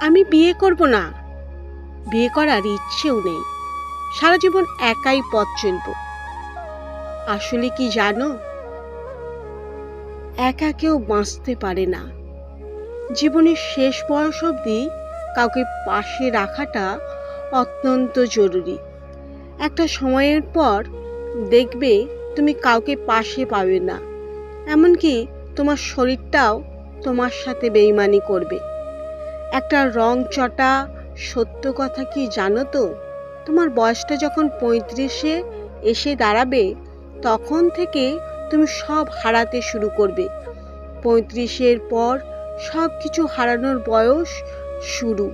আমি বিয়ে করব না। বিয়ে করার ইচ্ছেও নেই। সারা জীবন একাই পথ চলব। আসলে কি জানো? একা কেউ বাঁচতে পারে না। জীবনের শেষ বয়স অবধি কাউকে পাশে রাখাটা অত্যন্ত জরুরি। একটা সময়ের পর দেখবে তুমি কাউকে পাশে পাবে না। এমনকি তোমার শরীরটাও তোমার সাথে বেইমানি করবে। একটা রং চটা সত্য কথা কি জানো তো? তোমার বয়সটা যখন পঁয়ত্রিশে এসে দাঁড়াবে, তখন থেকে তুমি সব হারাতে শুরু করবে। পঁয়ত্রিশের পর সব কিছু হারানোর বয়স শুরু।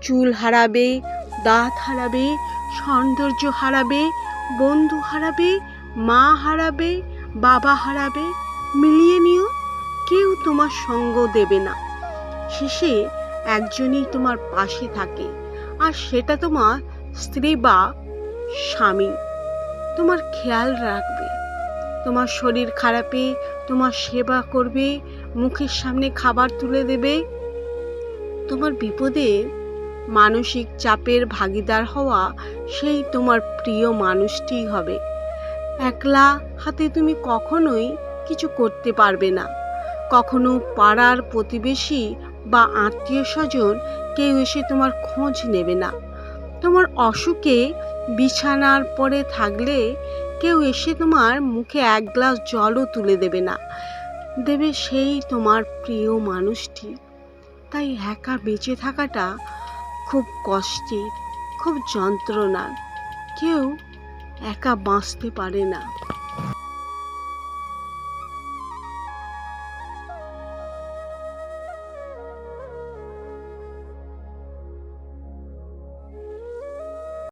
চুল হারাবে, দাঁত হারাবে, সৌন্দর্য হারাবে, বন্ধু হারাবে, মা হারাবে, বাবা হারাবে, মিলিয়ে নিও, কেউ তোমার সঙ্গ দেবে না। শেষে একজনই তোমার পাশে থাকে, আর সেটা তোমার স্ত্রী বা স্বামী। তোমার খেয়াল রাখবে। তোমার শরীর খারাপে, তোমার সেবা করবে, মুখের সামনে খাবার তুলে দেবে। তোমার বিপদে মানসিক চাপের ভাগিদার হওয়া সেই তোমার প্রিয় মানুষটিই হবে। একলা হাতে তুমি কখনোই কিছু করতে পারবে না। কখনো পাড়ার প্রতিবেশী বা আত্মীয় স্বজন কেউ এসে তোমার খোঁজ নেবে না। তোমার অসুখে বিছানার পরে থাকলে কেউ এসে তোমার মুখে এক গ্লাস জলও তুলে দেবে না। দেবে সেই তোমার প্রিয় মানুষটি। তাই একা বেঁচে থাকাটা খুব কষ্টের, খুব যন্ত্রণার। কেউ একা বাঁচতে পারে না।